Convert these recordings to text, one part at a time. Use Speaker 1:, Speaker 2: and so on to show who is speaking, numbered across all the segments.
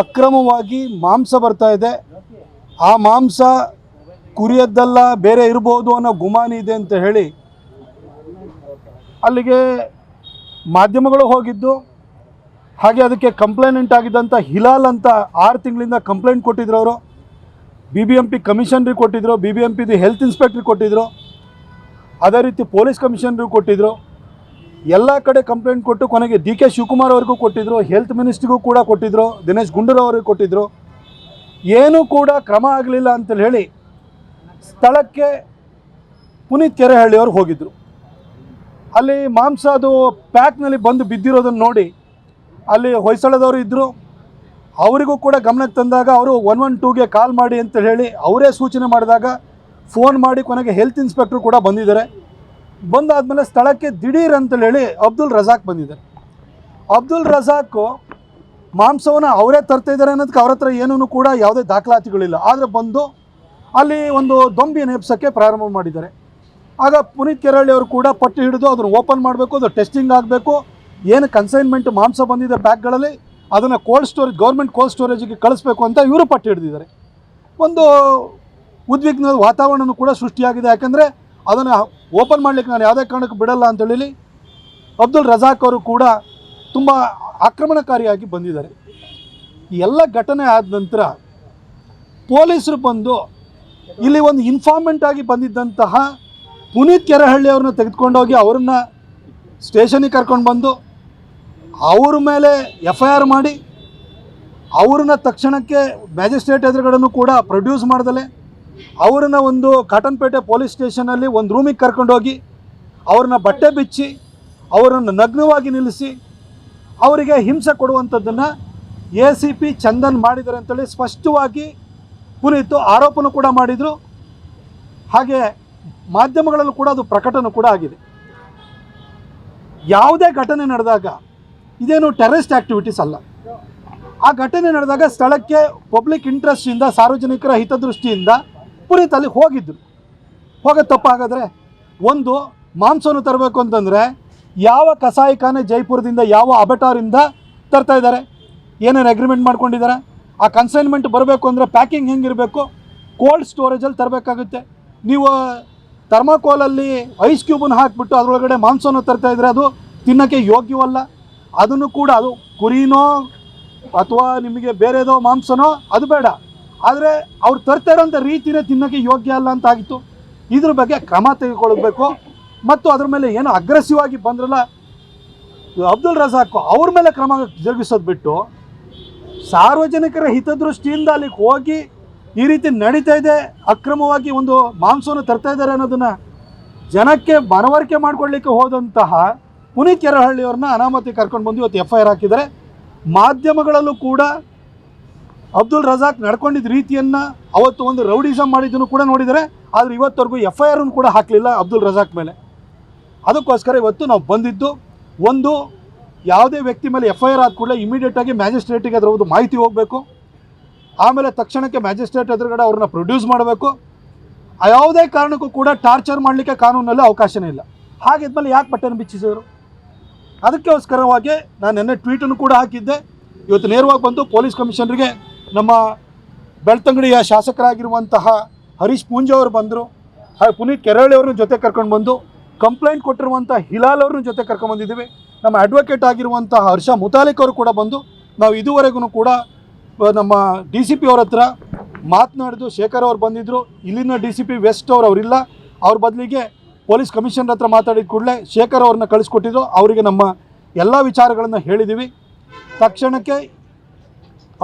Speaker 1: ಅಕ್ರಮವಾಗಿ ಮಾಂಸ ಬರ್ತಾ ಇದೆ. ಆ ಮಾಂಸ ಕುರಿಯದ್ದಲ್ಲ, ಬೇರೆ ಇರ್ಬೋದು ಅನ್ನೋ ಗುಮಾನಿ ಇದೆ ಅಂತ ಹೇಳಿ ಅಲ್ಲಿಗೆ ಮಾಧ್ಯಮಗಳು ಹೋಗಿದ್ದು. ಹಾಗೆ ಅದಕ್ಕೆ ಕಂಪ್ಲೇನೆಂಟ್ ಆಗಿದ್ದಂಥ ಹಿಲಾಲ್ ಅಂತ ಆರು ತಿಂಗಳಿಂದ ಕಂಪ್ಲೇಂಟ್ ಕೊಟ್ಟಿದ್ರು ಅವರು. ಬಿ ಬಿ ಎಂ ಪಿ ಕಮಿಷನ್ರಿಗೆ ಕೊಟ್ಟಿದ್ರು ಬಿ ಬಿ ಎಂ ಪಿದು ಹೆಲ್ತ್ ಇನ್ಸ್ಪೆಕ್ಟ್ರಿಗೆ ಕೊಟ್ಟಿದ್ರು. ಅದೇ ರೀತಿ ಪೊಲೀಸ್ ಕಮಿಷನ್ರಿಗೆ ಕೊಟ್ಟಿದ್ರು. ಎಲ್ಲ ಕಡೆ ಕಂಪ್ಲೇಂಟ್ ಕೊಟ್ಟು ಕೊನೆಗೆ ಡಿ ಕೆ ಶಿವಕುಮಾರ್ ಅವ್ರಿಗೂ ಕೊಟ್ಟಿದ್ರು ಹೆಲ್ತ್ ಮಿನಿಸ್ಟ್ರಿಗೂ ಕೂಡ ಕೊಟ್ಟಿದ್ರು, ದಿನೇಶ್ ಗುಂಡೂರಾವ್ ಅವ್ರಿಗೆ ಕೊಟ್ಟಿದ್ರು. ಏನೂ ಕೂಡ ಕ್ರಮ ಆಗಲಿಲ್ಲ ಅಂತೇಳಿ ಹೇಳಿ ಸ್ಥಳಕ್ಕೆ ಪುನೀತ್ ಕೆರೆಹಳ್ಳಿಯವರು ಹೋಗಿದ್ದರು ಅಲ್ಲಿ ಮಾಂಸ ಅದು ಪ್ಯಾಕ್ನಲ್ಲಿ ಬಂದು ಬಿದ್ದಿರೋದನ್ನು ನೋಡಿ ಅಲ್ಲಿ ಹೊಯ್ಸಳದವರು ಇದ್ದರು ಅವರಿಗೂ ಕೂಡ ಗಮನಕ್ಕೆ ತಂದಾಗ ಅವರು ಒನ್ ಒನ್ ಟೂಗೆ ಕಾಲ್ ಮಾಡಿ ಅಂತ ಹೇಳಿ ಅವರೇ ಸೂಚನೆ ಮಾಡಿದಾಗ ಫೋನ್ ಮಾಡಿ ಕೊನೆಗೆ ಹೆಲ್ತ್ ಇನ್ಸ್ಪೆಕ್ಟ್ರು ಕೂಡ ಬಂದಿದ್ದಾರೆ. ಬಂದಾದಮೇಲೆ ಸ್ಥಳಕ್ಕೆ ದಿಢೀರ್ ಅಂತೇಳಿ ಹೇಳಿ ಅಬ್ದುಲ್ ರಜಾಕ್ ಬಂದಿದ್ದಾರೆ. ಅಬ್ದುಲ್ ರಜಾಕು ಮಾಂಸವನ್ನು ಅವರೇ ತರ್ತಾ ಇದ್ದಾರೆ ಅನ್ನೋದಕ್ಕೆ ಅವ್ರ ಹತ್ರ ಏನೂ ಕೂಡ ಯಾವುದೇ ದಾಖಲಾತಿಗಳಿಲ್ಲ. ಆದರೆ ಬಂದು ಅಲ್ಲಿ ಒಂದು ದೊಂಬಿ ನೆಪ್ಸೋಕ್ಕೆ ಪ್ರಾರಂಭ ಮಾಡಿದ್ದಾರೆ. ಆಗ ಪುನೀತ್ ಕೆರಳಿ ಅವರು ಕೂಡ ಪಟ್ಟಿ ಹಿಡಿದು ಅದನ್ನು ಓಪನ್ ಮಾಡಬೇಕು, ಅದು ಟೆಸ್ಟಿಂಗ್ ಆಗಬೇಕು. ಏನು ಕನ್ಸೈನ್ಮೆಂಟ್ ಮಾಂಸ ಬಂದಿದೆ ಬ್ಯಾಗ್ಗಳಲ್ಲಿ, ಅದನ್ನು ಕೋಲ್ಡ್ ಸ್ಟೋರೇಜ್ ಗೌರ್ಮೆಂಟ್ ಕೋಲ್ಡ್ ಸ್ಟೋರೇಜಿಗೆ ಕಳಿಸ್ಬೇಕು ಅಂತ ಇವರು ಪಟ್ಟಿ ಹಿಡಿದಿದ್ದಾರೆ. ಒಂದು ಉದ್ವಿಗ್ನ ವಾತಾವರಣನೂ ಕೂಡ ಸೃಷ್ಟಿಯಾಗಿದೆ. ಯಾಕಂದರೆ ಅದನ್ನು ಓಪನ್ ಮಾಡಲಿಕ್ಕೆ ನಾನು ಯಾವುದೇ ಕಾರಣಕ್ಕೂ ಬಿಡಲ್ಲ ಅಂತೇಳಿ ಅಬ್ದುಲ್ ರಜಾಕ್ ಅವರು ಕೂಡ ತುಂಬ ಆಕ್ರಮಣಕಾರಿಯಾಗಿ ಬಂದಿದ್ದಾರೆ. ಎಲ್ಲ ಘಟನೆ ಆದ ನಂತರ ಪೊಲೀಸರು ಬಂದು ಇಲ್ಲಿ ಒಂದು ಇನ್ಫಾರ್ಮೆಂಟ್ ಆಗಿ ಬಂದಿದ್ದಂತಹ ಪುನೀತ್ ಕೆರೆಹಳ್ಳಿ ಅವ್ರನ್ನ ತೆಗೆದುಕೊಂಡೋಗಿ ಅವ್ರನ್ನ ಸ್ಟೇಷನಿಗೆ ಕರ್ಕೊಂಡು ಬಂದು ಅವ್ರ ಮೇಲೆ ಎಫ್ ಐ ಆರ್ ಮಾಡಿ ಅವ್ರನ್ನ ತಕ್ಷಣಕ್ಕೆ ಮ್ಯಾಜಿಸ್ಟ್ರೇಟ್ ಎದುರುಗಡೆನೂ ಕೂಡ ಪ್ರೊಡ್ಯೂಸ್ ಮಾಡ್ದಲೆ ಅವ್ರನ್ನ ಒಂದು ಕಾಟನ್ಪೇಟೆ ಪೊಲೀಸ್ ಸ್ಟೇಷನಲ್ಲಿ ಒಂದು ರೂಮಿಗೆ ಕರ್ಕೊಂಡೋಗಿ ಅವ್ರನ್ನ ಬಟ್ಟೆ ಬಿಚ್ಚಿ, ಅವರನ್ನು ನಗ್ನವಾಗಿ ನಿಲ್ಲಿಸಿ, ಅವರಿಗೆ ಹಿಂಸೆ ಕೊಡುವಂಥದ್ದನ್ನು ಎ ಸಿ ಪಿ ಚಂದನ್ ಮಾಡಿದ್ದಾರೆ ಅಂತೇಳಿ ಸ್ಪಷ್ಟವಾಗಿ ಕುರಿತು ಆರೋಪನೂ ಕೂಡ ಮಾಡಿದರು. ಹಾಗೆ ಮಾಧ್ಯಮಗಳಲ್ಲೂ ಕೂಡ ಅದು ಪ್ರಕಟನೂ ಕೂಡ ಆಗಿದೆ. ಯಾವುದೇ ಘಟನೆ ನಡೆದಾಗ ಇದೇನು ಟೆರರಿಸ್ಟ್ ಆ್ಯಕ್ಟಿವಿಟೀಸ್ ಅಲ್ಲ. ಆ ಘಟನೆ ನಡೆದಾಗ ಸ್ಥಳಕ್ಕೆ ಪಬ್ಲಿಕ್ ಇಂಟ್ರೆಸ್ಟಿಂದ ಸಾರ್ವಜನಿಕರ ಹಿತದೃಷ್ಟಿಯಿಂದ ಪುನೀತ್ ಅಲ್ಲಿ ಹೋಗಿದ್ರು. ಹೋಗೋದು ತಪ್ಪಾಗಾದರೆ ಒಂದು ಮಾಂಸವನ್ನು ತರಬೇಕು ಅಂತಂದರೆ ಯಾವ ಕಸಾಯಿಖಾನೆ ಜೈಪುರದಿಂದ, ಯಾವ ಅಬಟಾರಿಂದ ತರ್ತಾ ಇದ್ದಾರೆ? ಏನೇನು ಅಗ್ರಿಮೆಂಟ್ ಮಾಡ್ಕೊಂಡಿದ್ದಾರೆ? ಆ ಕನ್ಸೈನ್ಮೆಂಟ್ ಬರಬೇಕು ಅಂದರೆ ಪ್ಯಾಕಿಂಗ್ ಹೆಂಗಿರಬೇಕು? ಕೋಲ್ಡ್ ಸ್ಟೋರೇಜಲ್ಲಿ ತರಬೇಕಾಗುತ್ತೆ. ನೀವು ಥರ್ಮಾಕೋಲಲ್ಲಿ ಐಸ್ ಕ್ಯೂಬನ್ನು ಹಾಕಿಬಿಟ್ಟು ಅದರೊಳಗಡೆ ಮಾಂಸವನ್ನು ತರ್ತಾ ಇದ್ದರೆ ಅದು ತಿನ್ನೋಕ್ಕೆ ಯೋಗ್ಯವಲ್ಲ. ಅದನ್ನು ಕೂಡ ಅದು ಕುರಿನೋ ಅಥವಾ ನಿಮಗೆ ಬೇರೆದೋ ಮಾಂಸನೋ ಅದು ಬೇಡ. ಆದರೆ ಅವ್ರು ತರ್ತಾ ಇರೋಂಥ ರೀತಿನೇ ತಿನ್ನೋಕ್ಕೆ ಯೋಗ್ಯ ಅಲ್ಲ ಅಂತ ಆಗಿತ್ತು. ಇದ್ರ ಬಗ್ಗೆ ಕ್ರಮ ತೆಗೆದುಕೊಳ್ಬೇಕು ಮತ್ತು ಅದ್ರ ಮೇಲೆ ಏನು ಅಗ್ರೆಸಿವ್ ಆಗಿ ಬಂದ್ರಲ್ಲ, ಅಬ್ದುಲ್ ರಜಾಕ್ ಅವ್ರ ಮೇಲೆ ಕ್ರಮ ಜರುಗಿಸೋದು ಬಿಟ್ಟು ಸಾರ್ವಜನಿಕರ ಹಿತದೃಷ್ಟಿಯಿಂದ ಅಲ್ಲಿಗೆ ಹೋಗಿ ಈ ರೀತಿ ನಡೀತಾ ಇದೆ, ಅಕ್ರಮವಾಗಿ ಒಂದು ಮಾಂಸವನ್ನು ತರ್ತಾ ಇದ್ದಾರೆ ಅನ್ನೋದನ್ನು ಜನಕ್ಕೆ ಮನವರಿಕೆ ಮಾಡಿಕೊಡ್ಲಿಕ್ಕೆ ಹೋದಂತಹ ಪುನೀತ್ ಕೆರಹಳ್ಳಿಯವ್ರನ್ನ ಅನಾಮತಿ ಕರ್ಕೊಂಡು ಬಂದು ಇವತ್ತು ಎಫ್ ಐ ಆರ್ ಹಾಕಿದ್ದಾರೆ. ಮಾಧ್ಯಮಗಳಲ್ಲೂ ಕೂಡ ಅಬ್ದುಲ್ ರಜಾಕ್ ನಡ್ಕೊಂಡಿದ್ದ ರೀತಿಯನ್ನು ಅವತ್ತು ಒಂದು ರೌಡಿಸಮ್ ಮಾಡಿದ್ದನ್ನು ಕೂಡ ನೋಡಿದರೆ, ಆದರೆ ಇವತ್ತವರೆಗೂ ಎಫ್ ಐ ಆರನ್ನು ಕೂಡ ಹಾಕಲಿಲ್ಲ ಅಬ್ದುಲ್ ರಜಾಕ್ ಮೇಲೆ. ಅದಕ್ಕೋಸ್ಕರ ಇವತ್ತು ನಾವು ಬಂದಿದ್ದು, ಒಂದು ಯಾವುದೇ ವ್ಯಕ್ತಿ ಮೇಲೆ ಎಫ್ ಐ ಆರ್ ಆದ ಕೂಡಲೇ ಇಮಿಡಿಯೇಟಾಗಿ ಮ್ಯಾಜಿಸ್ಟ್ರೇಟಿಗೆ ಅದರ ಒಂದು ಮಾಹಿತಿ ಹೋಗಬೇಕು. ಆಮೇಲೆ ತಕ್ಷಣಕ್ಕೆ ಮ್ಯಾಜಿಸ್ಟ್ರೇಟ್ ಎದುರುಗಡೆ ಅವ್ರನ್ನ ಪ್ರೊಡ್ಯೂಸ್ ಮಾಡಬೇಕು. ಆ ಯಾವುದೇ ಕಾರಣಕ್ಕೂ ಕೂಡ ಟಾರ್ಚರ್ ಮಾಡಲಿಕ್ಕೆ ಕಾನೂನಲ್ಲಿ ಅವಕಾಶನೇ ಇಲ್ಲ. ಹಾಗಿದ್ಮೇಲೆ ಯಾಕೆ ಬಟ್ಟೆನ ಬಿಚ್ಚಿಸಿದರು? ಅದಕ್ಕೋಸ್ಕರವಾಗಿ ನಾನು ನಿನ್ನೆ ಟ್ವೀಟನ್ನು ಕೂಡ ಹಾಕಿದ್ದೆ. ಇವತ್ತು ನೇರವಾಗಿ ಬಂದು ಪೊಲೀಸ್ ಕಮಿಷನರ್ಗೆ ನಮ್ಮ ಬೆಳ್ತಂಗಡಿಯ ಶಾಸಕರಾಗಿರುವಂತಹ ಹರೀಶ್ ಪೂಂಜಾ ಅವರು ಬಂದರು, ಹಾಗೆ ಪುನೀತ್ ಕೆರಳಿ ಅವ್ರನ್ನ ಜೊತೆ ಕರ್ಕೊಂಡು ಬಂದು ಕಂಪ್ಲೇಂಟ್ ಕೊಟ್ಟಿರುವಂಥ ಹಿಲಾಲ್ ಅವ್ರನ್ನ ಜೊತೆ ಕರ್ಕೊಂಡು ಬಂದಿದ್ದೀವಿ. ನಮ್ಮ ಅಡ್ವೊಕೇಟ್ ಆಗಿರುವಂತಹ ಹರ್ಷ ಮುತಾಲಿಕ್ ಅವರು ಕೂಡ ಬಂದು ನಾವು ಇದುವರೆಗೂ ಕೂಡ ನಮ್ಮ ಡಿ ಸಿ ಪಿ ಅವ್ರ ಹತ್ರ ಮಾತನಾಡಿದ್ದು ಶೇಖರ್ ಅವ್ರು ಬಂದಿದ್ದರು ಇಲ್ಲಿನ ಡಿ ಸಿ ಪಿ ವೆಸ್ಟ್ ಅವ್ರು ಅವರಿಲ್ಲ. ಅವ್ರ ಬದಲಿಗೆ ಪೊಲೀಸ್ ಕಮಿಷನರ್ ಹತ್ರ ಮಾತಾಡಿದ ಕೂಡಲೇ ಶೇಖರ್ ಅವ್ರನ್ನ ಕಳಿಸ್ಕೊಟ್ಟಿದ್ರು. ಅವರಿಗೆ ನಮ್ಮ ಎಲ್ಲ ವಿಚಾರಗಳನ್ನು ಹೇಳಿದ್ದೀವಿ ತಕ್ಷಣಕ್ಕೆ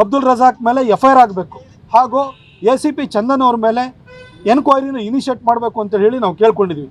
Speaker 1: ಅಬ್ದುಲ್ ರಜಾಕ್ ಮೇಲೆ ಎಫ್ ಐ ಆಗಬೇಕು. ಹಾಗೂ ಎ ಸಿ ಪಿ ಚಂದನ್ ಅವ್ರ ಮೇಲೆ ಎನ್ಕ್ವೈರಿನ ಇನಿಷಿಯೇಟ್ ಮಾಡಬೇಕು ಅಂತ ಹೇಳಿ ನಾವು ಕೇಳ್ಕೊಂಡಿದ್ದೀವಿ